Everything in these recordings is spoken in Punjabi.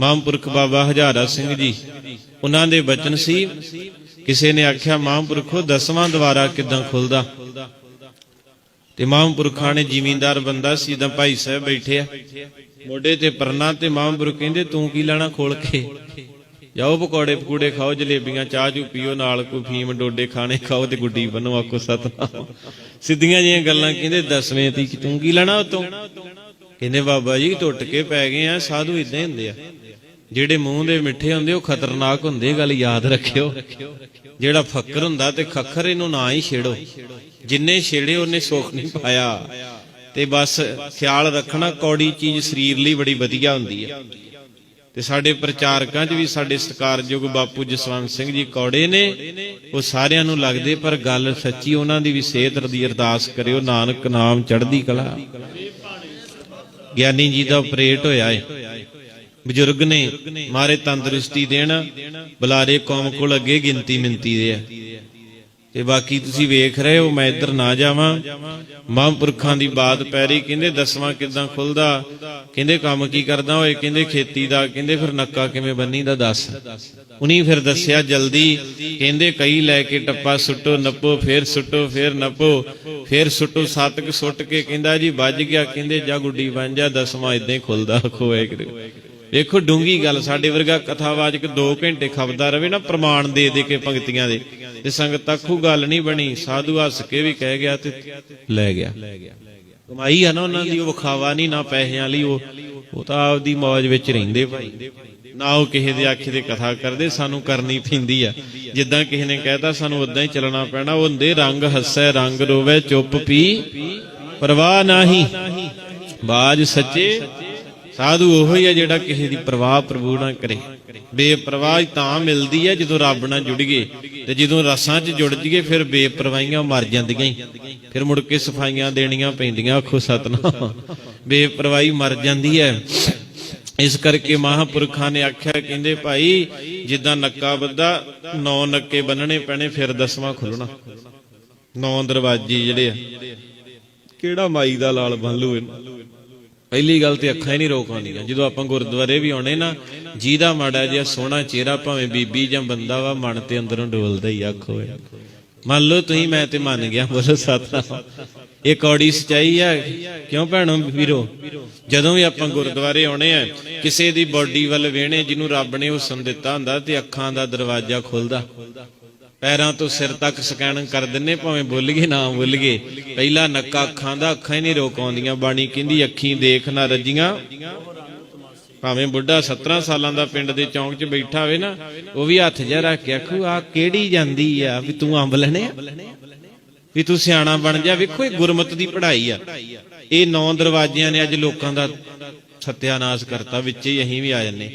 ਮਹਾਂਪੁਰਖ ਬਾਬਾ ਹਜ਼ਾਰਾ ਸਿੰਘ ਜੀ, ਉਹਨਾਂ ਦੇ ਬਚਨ ਸੀ, ਕਿਸੇ ਨੇ ਆਖਿਆ ਮਹਾਂਪੁਰਖੋ ਦਸਵਾਂ ਦਵਾਰਾ ਕਿਦਾਂ ਖੁੱਲਦਾ? ਤੇ ਮਹਾਂਪੁਰਖਾਂ ਨੇ ਜ਼ਿਮੀਂਦਾਰ ਬੰਦਾ ਸੀ, ਤਾਂ ਭਾਈ ਸਾਹਿਬ ਬੈਠੇ ਆ। ਮੋਢੇ ਤੇ ਪਰਨਾ ਤੇ ਮਹਾਂਪੁਰਖ ਕਹਿੰਦੇ, ਤੂੰ ਕੀ ਲੈਣਾ ਖੋਲ ਕੇ? ਜਾਓ ਪਕੌੜੇ ਪਕੂੜੇ ਖਾਓ, ਜਲੇਬੀਆਂ, ਚਾਹ ਚੂ ਪੀਓ, ਨਾਲ ਕੋਈ ਫੀਮ, ਡੋਡੇ ਖਾਣੇ ਖਾਓ ਤੇ ਗੁੱਡੀ ਬੰਨੋ ਆਖੋ ਸਤਨਾਮ। ਸਿੱਧੀਆਂ ਜੀਆਂ ਗੱਲਾਂ ਕਹਿੰਦੇ, ਦਸਵੇਂ ਤੀ ਤੂੰ ਕੀ ਲੈਣਾ ਉਤੋਂ? ਕਹਿੰਦੇ ਬਾਬਾ ਜੀ, ਟੁੱਟ ਕੇ ਪੈ ਗਏ ਆ, ਸਾਧੂ ਇਦਾਂ ਹੀ ਹੁੰਦੇ ਆ। ਜਿਹੜੇ ਮੂੰਹ ਦੇ ਮਿੱਠੇ ਹੁੰਦੇ, ਉਹ ਖਤਰਨਾਕ ਹੁੰਦੇ ਗੱਲ ਯਾਦ ਰੱਖਿਓ। ਜਿਹੜਾ ਫੱਕਰ ਹੁੰਦਾ ਤੇ ਖੱਖਰ ਇਹਨੂੰ ਨਾ ਹੀ ਛੇੜੋ। ਜਿੰਨੇ ਛੇੜੇ, ਉਹਨੇ ਸੁੱਖ ਨਹੀਂ ਪਾਇਆ। ਤੇ ਬਸ ਖਿਆਲ ਰੱਖਣਾ, ਕੌੜੀ ਚੀਜ਼ ਸਰੀਰ ਲਈ ਬੜੀ ਵਧੀਆ ਹੁੰਦੀ ਹੈ ਤੇ ਸਾਡੇ ਪ੍ਰਚਾਰਕਾਂ 'ਚ ਵੀ, ਸਾਡੇ ਸਤਿਕਾਰਯੋਗ ਬਾਪੂ ਜਸਵੰਤ ਸਿੰਘ ਜੀ ਕੌੜੇ ਨੇ। ਉਹ ਸਾਰਿਆਂ ਨੂੰ ਲੱਗਦੇ, ਪਰ ਗੱਲ ਸੱਚੀ ਉਹਨਾਂ ਦੀ ਵੀ ਸਿਹਤ ਦੀ ਅਰਦਾਸ ਕਰਿਓ, ਨਾਨਕ ਨਾਮ ਚੜ੍ਹਦੀ ਕਲਾ। ਗਿਆਨੀ ਜੀ ਦਾ ਆਪਰੇਟ ਹੋਇਆ ਏ। ਬਜ਼ੁਰਗ ਨੇ ਮਾਰੇ ਤੰਦਰੁਸਤੀ ਦੇਣ, ਬੁਲਾਰੇ ਕੌਮ ਕੋਲ ਅੱਗੇ ਗਿਣਤੀ ਮਿੰਤੀ ਦੇ ਆ। ਤੇ ਬਾਕੀ ਤੁਸੀਂ ਵੇਖ ਰਹੇ ਹੋ, ਮੈਂ ਇੱਧਰ ਨਾ ਜਾਵਾਂ। ਮਹਾਂਪੁਰਖਾਂ ਦੀ ਬਾਤ ਪੈ ਕਹਿੰਦੇ ਦਸਵਾਂ ਕਿਦਾਂ ਖੁੱਲਦਾ, ਕਹਿੰਦੇ ਕੰਮ ਕੀ ਕਰਦਾ ਓਏ, ਕਹਿੰਦੇ ਖੇਤੀ ਦਾ, ਕਹਿੰਦੇ ਫਿਰ ਨੱਕਾ ਕਿਵੇਂ ਬੰਨੀ ਦਾ ਦੱਸ। ਉਨੀ ਫਿਰ ਦੱਸਿਆ ਜਲਦੀ, ਕਹਿੰਦੇ ਕਈ ਲੈ ਕੇ ਟੱਪਾ ਸੁੱਟੋ, ਨੱਪੋ, ਫੇਰ ਸੁੱਟੋ, ਫੇਰ ਨੱਪੋ, ਫੇਰ ਸੁੱਟੋ, ਸੱਤਕ ਸੁੱਟ ਕੇ ਕਹਿੰਦਾ ਜੀ ਵੱਜ ਗਿਆ, ਕਹਿੰਦੇ ਜਾ ਗੁੱਡੀ ਬਣ ਜਾ, ਦਸਵਾਂ ਇਦਾਂ ਹੀ ਖੁੱਲਦਾ, ਖੋਏ ਕਿਤੇ। ਵੇਖੋ ਡੂੰਗੀ ਗੱਲ, ਸਾਡੇ ਵਰਗਾ ਕਥਾਵਾਚਕ 2 ਘੰਟੇ ਖਪਦਾ ਰਵੇ ਨਾ, ਪ੍ਰਮਾਣ ਦੇ ਦੇ ਕੇ ਪੰਕਤੀਆਂ ਦੇ। ਤੇ ਸੰਗਤ ਆਖੂ, ਗੱਲ ਨਹੀਂ ਬਣੀ, ਸਾਧੂ ਹੱਸ ਕੇ ਵੀ ਕਹਿ ਗਿਆ ਤੇ ਲੈ ਗਿਆ। ਕਮਾਈ ਆ ਨਾ ਉਹਨਾਂ ਦੀ, ਉਹ ਵਿਖਾਵਾ ਨਹੀਂ ਨਾ ਪੈਸਿਆਂ ਲਈ, ਉਹ ਉਹ ਤਾਂ ਆਪਦੀ ਮौज ਵਿੱਚ ਰਹਿੰਦੇ ਭਾਈ। ਨਾ ਉਹ ਕਿਸੇ ਦੇ ਆਖੇ ਤੇ ਕਥਾ ਕਰਦੇ, ਸਾਨੂੰ ਕਰਨੀ ਪੈਂਦੀ ਆ। ਜਿੱਦਾਂ ਕਿਸੇ ਨੇ ਕਹਿਤਾ, ਸਾਨੂੰ ਉਦਾਂ ਹੀ ਚੱਲਣਾ ਪੈਣਾ। ਉਹ ਹੁੰਦੇ, ਰੰਗ ਹੱਸੈ, ਰੰਗ ਰੋਵੇ, ਚੁੱਪ ਪੀ, ਪਰਵਾਹ ਨਾਹੀ। ਬਾਜ ਸੱਚੇ ਸਾਧੂ ਉਹੋ ਹੀ ਆ ਜਿਹੜਾ ਕਿਸੇ ਦੀ ਪਰਵਾਹ ਪ੍ਰਭੂ ਨਾ ਕਰੇ। ਬੇਪਰਵਾਹ ਤਾਂ ਮਿਲਦੀ ਹੈ ਜਦੋਂ ਰੱਬ ਨਾਲ ਜੁੜ ਗਏ ਤੇ ਜਦੋਂ ਰਸਾਂ 'ਚ ਜੁੜ ਜੀਏ, ਫਿਰ ਬੇਪਰਵਾਹੀਆਂ ਮਰ ਜਾਂਦੀਆਂ ਹੀ। ਫਿਰ ਮੁੜ ਕੇ ਸਫਾਈਆਂ ਦੇਣੀਆਂ ਪੈਂਦੀਆਂ, ਆਖੋ ਸਤਨਾਮ। ਬੇਪਰਵਾਹੀ ਮਰ ਜਾਂਦੀ ਹੈ ਇਸ ਕਰਕੇ ਮਹਾਪੁਰਖਾਂ ਨੇ ਆਖਿਆ, ਕਹਿੰਦੇ ਭਾਈ, ਜਿੱਦਾਂ ਨੱਕਾ ਬੱਧਾ ਨੌ ਨੱਕੇ ਬੰਨਣੇ ਪੈਣੇ, ਫਿਰ ਦਸਵਾਂ ਖੁੱਲਣਾ। ਨੌ ਦਰਵਾਜ਼ੇ ਜਿਹੜੇ ਆ। ਕਿਹੜਾ ਮਾਈ ਦਾ ਲਾਲ ਬੰਨ ਲੂ ਇਹਨੂੰ? ਪਹਿਲੀ ਗੱਲ ਤੇ ਅੱਖਾਂ ਹੀ ਨਹੀਂ ਰੋਕ ਜਦੋਂ ਆਪਾਂ ਗੁਰਦੁਆਰੇ ਵੀ ਆਉਣੇ ਨਾ ਜਿਹਦਾ ਮਾੜਾ ਜਿਹਾ ਸੋਹਣਾ ਚਿਹਰਾ ਭਾਵੇਂ ਬੀਬੀ ਜਾਂ ਬੰਦਾ ਵਾ, ਮਨ ਤੇ ਅੰਦਰੋਂ ਡੋਲਦਾ ਹੀ ਆਖੋ ਏ। ਮੰਨ ਲਓ ਤੁਸੀਂ, ਮੈਂ ਤੇ ਮੰਨ ਗਿਆ, ਬੋਲੋ ਸਤਨਾਮ। ਇਹ ਕੌੜੀ ਸਚਾਈ ਆ। ਕਿਉਂ ਭੈਣੋ ਵੀਰੋ? ਜਦੋਂ ਵੀ ਆਪਾਂ ਗੁਰਦੁਆਰੇ ਆਉਣੇ ਆ, ਕਿਸੇ ਦੀ ਬਾਡੀ ਵੱਲ ਵੇਣੇ ਜਿਹਨੂੰ ਰੱਬ ਨੇ ਹੁਸਨ ਦਿੱਤਾ ਹੁੰਦਾ ਤੇ ਅੱਖਾਂ ਦਾ ਦਰਵਾਜ਼ਾ ਖੁੱਲਦਾ। ਪੈਰਾਂ ਤੋਂ ਸਿਰ ਤੱਕ ਸਕੈਨ ਕਰ ਦਿੰਨੇ, ਭਾਵੇਂ ਭੁੱਲ ਗਏ, ਨਾ ਭੁੱਲ ਗਏ। ਪਹਿਲਾ ਨੱਕਾ ਅੱਖਾਂ ਦਾ ਅੱਖਾਂ ਹੀ ਨਹੀਂ ਰੋਕ ਆਉਂਦੀਆਂ ਬਾਣੀ ਕਹਿੰਦੀ ਅੱਖੀਂ ਦੇਖ ਨਾ ਰੱਜੀਆਂ। ਭਾਵੇਂ ਬੁੱਢਾ 17 ਸਾਲਾਂ ਦਾ ਪਿੰਡ ਦੇ ਚੌਂਕ 'ਚ ਬੈਠਾ ਹੋਵੇ ਨਾ, ਉਹ ਵੀ ਹੱਥ ਜਿਹਾ ਰੱਖ ਕੇ ਆਖੂ ਆ ਕਿਹੜੀ ਜਾਂਦੀ ਆ? ਵੀ ਤੂੰ ਅੰਬ ਲੈਣੇ ਵੀ ਤੂੰ ਸਿਆਣਾ ਬਣ ਜਾ, ਵੇਖੋ ਇਹ ਗੁਰਮਤ ਦੀ ਪੜ੍ਹਾਈ ਆ। ਇਹ ਨੌ ਦਰਵਾਜ਼ਿਆਂ ਨੇ ਅੱਜ ਲੋਕਾਂ ਦਾ ਸਤਿਆਨਾਸ਼ ਕਰਤਾ, ਵਿੱਚ ਹੀ ਅਸੀਂ ਵੀ ਆ ਜੰਨੇ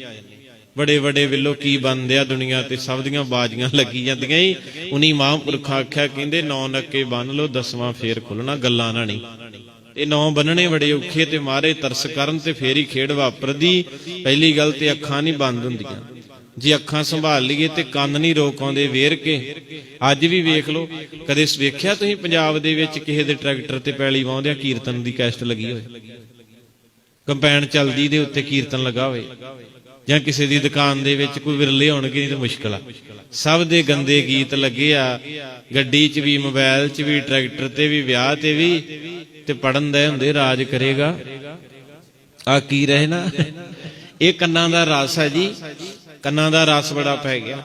ਬੜੇ ਬੜੇ ਵਿੱਲੋ ਕੀ ਬੰਦੇ ਆ ਦੁਨੀਆ ਤੇ, ਸਭ ਦੀਆਂ ਬਾਜੀਆਂ ਲੱਗੀ ਜਾਂਦੀਆਂ ਹੀ ਉਨੀ ਮਹਾਂਪੁਰਖਾਂ ਆਖਿਆ, ਕਹਿੰਦੇ, ਨੌ ਨੱਕੇ ਬੰਨ ਲਓ, ਦਸਵਾਂ ਫੇਰ ਖੁੱਲਣਾ, ਗੱਲਾਂ ਨਾ ਨਹੀਂ ਤੇ ਨੌ ਬੰਨਣੇ ਬੜੇ ਔਖੇ ਤੇ ਮਾਰੇ, ਤਰਸ ਕਰਨ ਤੇ ਫੇਰ ਹੀ ਖੇਡ ਵਾਪਰਦੀ। ਪਹਿਲੀ ਗੱਲ ਤੇ ਅੱਖਾਂ ਨਹੀਂ ਬੰਦ ਹੁੰਦੀਆਂ। ਜੇ ਅੱਖਾਂ ਸੰਭਾਲ ਲਈਏ ਤੇ ਕੰਨ ਨਹੀਂ ਰੋਕ ਆਉਂਦੇ, ਵੇਰ ਕੇ। ਅੱਜ ਵੀ ਵੇਖ ਲਓ, ਕਦੇ ਵੇਖਿਆ ਤੁਸੀਂ ਪੰਜਾਬ ਦੇ ਵਿੱਚ ਕਿਸੇ ਦੇ ਟਰੈਕਟਰ ਤੇ ਪੈਲੀ ਵਾਉਂਦਿਆਂ ਕੀਰਤਨ ਦੀ ਕੈਸਟ ਲੱਗੀ ਹੋਵੇ ਕੰਪੈਨ ਚੱਲਦੀ ਦੇ ਉੱਤੇ ਕੀਰਤਨ ਲੱਗਾ ਹੋਵੇ ਜਾਂ ਕਿਸੇ ਦੀ ਦੁਕਾਨ ਦੇ ਵਿੱਚ ਕੋਈ ਵਿਰਲੇ ਹੋਣਗੇ ਨਹੀਂ ਤਾਂ ਮੁਸ਼ਕਲ ਆ। ਸਭ ਦੇ ਗੰਦੇ ਗੀਤ ਲੱਗੇ ਆ। ਗੱਡੀ 'ਚ ਵੀ ਮੋਬਾਈਲ 'ਚ ਵੀ, ਟਰੈਕਟਰ ਤੇ ਵੀ, ਵਿਆਹ ਤੇ ਵੀ, ਤੇ ਪੜਨ ਦੇ ਹੁੰਦੇ ਰਾਜ ਕਰੇਗਾ। ਆ ਕੀ ਰਹੇ ਨਾ? ਇਹ ਕੰਨਾਂ ਦਾ ਰਸ ਹੈ ਜੀ। ਕੰਨਾਂ ਦਾ ਰਸ ਬੜਾ ਪੈ ਗਿਆ।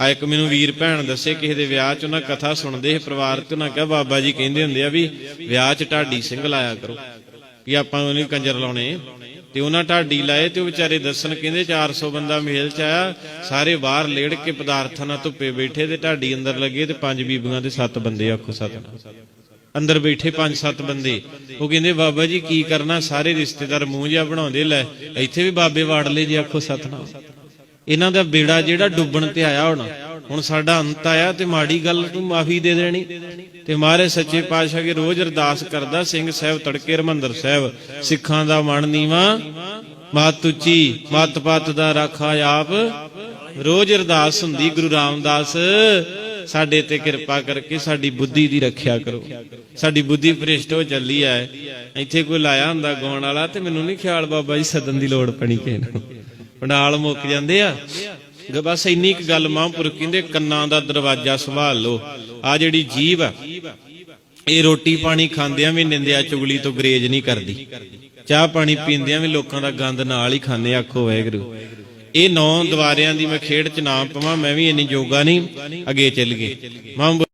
ਆ ਇੱਕ ਮੈਨੂੰ ਵੀਰ ਭੈਣ ਦੱਸੇ, ਕਿਸੇ ਦੇ ਵਿਆਹ 'ਚ ਉਹਨਾਂ ਕਥਾ ਸੁਣਦੇ ਪਰਿਵਾਰ ਤੇ ਉਹਨਾਂ ਕਿਹਾ ਬਾਬਾ ਜੀ ਕਹਿੰਦੇ ਹੁੰਦੇ ਆ ਵੀ ਵਿਆਹ 'ਚ ਢਾਡੀ ਸਿੰਘ ਲਾਇਆ ਕਰੋ, ਵੀ ਆਪਾਂ ਉਹਨੂੰ ਕੰਜਰ ਲਾਉਣੇ ਤੇ ਉਹਨਾਂ ਢਾਡੀ ਲਾਏ ਤੇ ਉਹ ਵਿਚਾਰੇ ਦੱਸਣ ਕਹਿੰਦੇ 400 ਬੰਦਾ ਮੇਲ ਚ ਆਇਆ, ਸਾਰੇ ਬਾਹਰ ਲੇੜ ਕੇ ਪਦਾਰਥਾਂ ਨਾਲ ਧੁੱਪੇ ਬੈਠੇ ਤੇ ਢਾਡੀ ਅੰਦਰ ਲੱਗੇ ਤੇ ਪੰਜ ਬੀਬੀਆਂ ਤੇ ਸੱਤ ਬੰਦੇ ਆਖੋ ਸੱਤ। ਅੰਦਰ ਬੈਠੇ ਪੰਜ ਸੱਤ ਬੰਦੇ। ਉਹ ਕਹਿੰਦੇ, ਬਾਬਾ ਜੀ ਕੀ ਕਰਨਾ, ਸਾਰੇ ਰਿਸ਼ਤੇਦਾਰ ਮੂੰਹ ਜਿਹਾ ਬਣਾਉਂਦੇ, ਲੈ, ਇੱਥੇ ਵੀ ਬਾਬੇ ਵਾੜ ਲਏ ਜੀ ਆਖੋ ਸਤਨਾਮ ਇਹਨਾਂ ਦਾ ਬੇੜਾ ਜਿਹੜਾ ਡੁੱਬਣ ਤੇ ਆਇਆ ਹੋਣਾ। ਹੁਣ ਸਾਡਾ ਅੰਤ ਆਇਆ ਤੇ ਮਾੜੀ ਗੱਲ ਨੂੰ ਮਾਫੀ ਦੇ ਦੇਣੀ। ਤੇ ਮਹਾਰੇ ਸੱਚੇ ਪਾਤਸ਼ਾਹ ਕੇ ਰੋਜ਼ ਅਰਦਾਸ ਕਰਦਾ, ਸਿੰਘ ਸਾਹਿਬ ਤੜਕੇ ਰਮੰਦਰ ਸਾਹਿਬ, ਸਿੱਖਾਂ ਦਾ ਮਨ ਨੀਵਾ, ਮਤ ਉੱਚੀ ਮਤ ਪਤ ਦਾ ਰਾਖਾ ਆਪ। ਰੋਜ਼ ਅਰਦਾਸ ਹੁੰਦੀ ਗੁਰੂ ਰਾਮਦਾਸ, ਸਾਡੇ ਤੇ ਕਿਰਪਾ ਕਰਕੇ ਸਾਡੀ ਬੁੱਧੀ ਦੀ ਰੱਖਿਆ ਕਰੋ। ਸਾਡੀ ਬੁੱਧੀ ਭ੍ਰਿਸ਼ਟ ਹੋ ਚੱਲੀ ਐ ਇੱਥੇ ਕੋਈ ਲਾਇਆ ਹੁੰਦਾ ਗਾਉਣ ਵਾਲਾ ਤੇ ਮੈਨੂੰ ਨਹੀਂ ਖਿਆਲ ਬਾਬਾ ਜੀ ਸਦਨ ਦੀ ਲੋੜ ਪਣੀ ਕਿਸੇ ਨੂੰ। ਪੰਡਾਲ ਮੁੱਕ ਜਾਂਦੇ ਆ। ਬਸ ਇੰਨੀ ਕੁ ਗੱਲ ਮਹਾਂਪੁਰਖ ਕਹਿੰਦੇ, ਕੰਨਾਂ ਦਾ ਦਰਵਾਜ਼ਾ ਸੰਭਾਲ ਲਓ। ਆ ਜਿਹੜੀ ਜੀਭ ਆ, ਇਹ ਰੋਟੀ ਪਾਣੀ ਖਾਂਦਿਆਂ ਵੀ ਨਿੰਦਿਆ, ਚੁਗਲੀ ਤੋਂ ਗਰੇਜ ਨਹੀਂ ਕਰਦੀ। ਚਾਹ ਪਾਣੀ ਪੀਂਦਿਆਂ ਵੀ ਲੋਕਾਂ ਦਾ ਗੰਦ ਨਾਲ ਹੀ ਖਾਂਦੇ ਆਖੋ ਵਾਹਿਗੁਰੂ। ਇਹ ਨੌ ਦੁਆਰਿਆਂ ਦੀ ਮੈਂ ਖੇਡ ਚ ਨਾਮ ਪਵਾਂ, ਮੈਂ ਵੀ ਇੰਨੀ ਜੋਗਾ ਨਹੀਂ, ਅੱਗੇ ਚੱਲ ਗਏ। ਮਹਾਂਪੁਰਖ